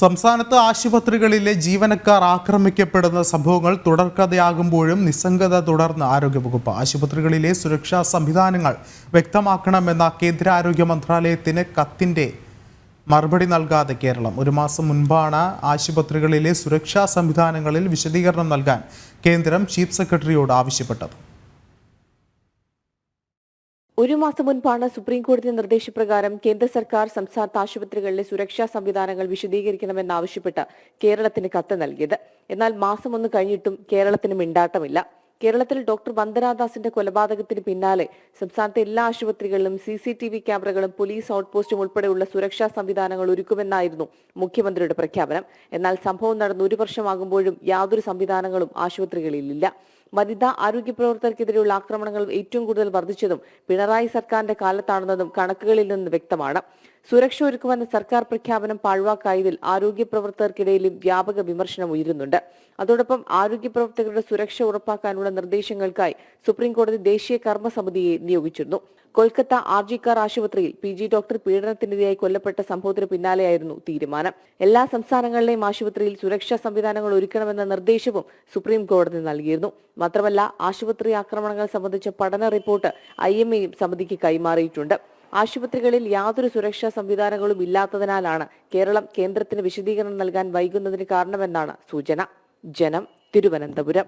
സംസ്ഥാനത്ത് ആശുപത്രികളിലെ ജീവനക്കാർ ആക്രമിക്കപ്പെടുന്ന സംഭവങ്ങൾ തുടർക്കഥയാകുമ്പോഴും നിസ്സംഗത തുടർന്ന് ആരോഗ്യവകുപ്പ് ആശുപത്രികളിലെ സുരക്ഷാ സംവിധാനങ്ങൾ വ്യക്തമാക്കണമെന്ന കേന്ദ്ര ആരോഗ്യ മന്ത്രാലയത്തിന് കത്തിന്റെ മറുപടി നൽകാതെ കേരളം. ഒരു മാസം മുൻപാണ് ആശുപത്രികളിലെ സുരക്ഷാ സംവിധാനങ്ങളിൽ വിശദീകരണം നൽകാൻ കേന്ദ്രം ചീഫ് സെക്രട്ടറിയോട് ആവശ്യപ്പെട്ടത്. ഒരു മാസം മുൻപാണ് സുപ്രീം കോടതി നിർദ്ദേശപ്രകാരം കേന്ദ്ര സർക്കാർ സംസ്ഥാനത്ത് ആശുപത്രികളിലെ സുരക്ഷാ സംവിധാനങ്ങൾ വിശദീകരിക്കണമെന്നാവശ്യപ്പെട്ട് കേരളത്തിന് കത്ത് നൽകിയത്. എന്നാൽ മാസം ഒന്ന് കഴിഞ്ഞിട്ടും കേരളത്തിന് മിണ്ടാട്ടമില്ല. കേരളത്തിൽ ഡോക്ടർ വന്ദനാദാസിന്റെ കൊലപാതകത്തിന് പിന്നാലെ സംസ്ഥാനത്തെ എല്ലാ ആശുപത്രികളിലും സി സി ടി വി ക്യാമറകളും പോലീസ് ഔട്ട്പോസ്റ്റും ഉൾപ്പെടെയുള്ള സുരക്ഷാ സംവിധാനങ്ങൾ ഒരുക്കുമെന്നായിരുന്നു മുഖ്യമന്ത്രിയുടെ പ്രഖ്യാപനം. എന്നാൽ സംഭവം നടന്ന് ഒരു വർഷമാകുമ്പോഴും യാതൊരു സംവിധാനങ്ങളും ആശുപത്രികളിലില്ല. വനിതാ ആരോഗ്യ പ്രവർത്തകർക്കെതിരെയുള്ള ആക്രമണങ്ങൾ ഏറ്റവും കൂടുതൽ വർദ്ധിച്ചതും പിണറായി സർക്കാരിന്റെ കാലത്താണെന്നതും കണക്കുകളിൽ നിന്ന് വ്യക്തമാണ്. സുരക്ഷ ഒരുക്കുമെന്ന സർക്കാർ പ്രഖ്യാപനം പാഴ്വാക്കായതിൽ ആരോഗ്യ പ്രവർത്തകർക്കിടയിലും വ്യാപക വിമർശനം ഉയരുന്നുണ്ട്. അതോടൊപ്പം ആരോഗ്യ പ്രവർത്തകരുടെ സുരക്ഷ ഉറപ്പാക്കാനുള്ള നിർദ്ദേശങ്ങൾക്കായി സുപ്രീംകോടതി ദേശീയ കർമ്മസമിതിയെ നിയോഗിച്ചിരുന്നു. കൊൽക്കത്ത ആർ ജി കാർ ആശുപത്രിയിൽ പി ജി ഡോക്ടർ പീഡനത്തിനിരയായി കൊല്ലപ്പെട്ട സംഭവത്തിന് പിന്നാലെയായിരുന്നു തീരുമാനം. എല്ലാ സംസ്ഥാനങ്ങളിലെയും ആശുപത്രിയിൽ സുരക്ഷാ സംവിധാനങ്ങൾ ഒരുക്കണമെന്ന നിർദ്ദേശവും സുപ്രീംകോടതി നൽകിയിരുന്നു. മാത്രമല്ല ആശുപത്രി ആക്രമണങ്ങൾ സംബന്ധിച്ച പഠന റിപ്പോർട്ട് ഐ എം എയും സമിതിക്ക് കൈമാറിയിട്ടുണ്ട്. ആശുപത്രികളിൽ യാതൊരു സുരക്ഷാ സംവിധാനങ്ങളും ഇല്ലാത്തതിനാലാണ് കേരളം കേന്ദ്രത്തിന് വിശദീകരണം നൽകാൻ വൈകുന്നതിന് കാരണമെന്നാണ് സൂചന. ജനം തിരുവനന്തപുരം.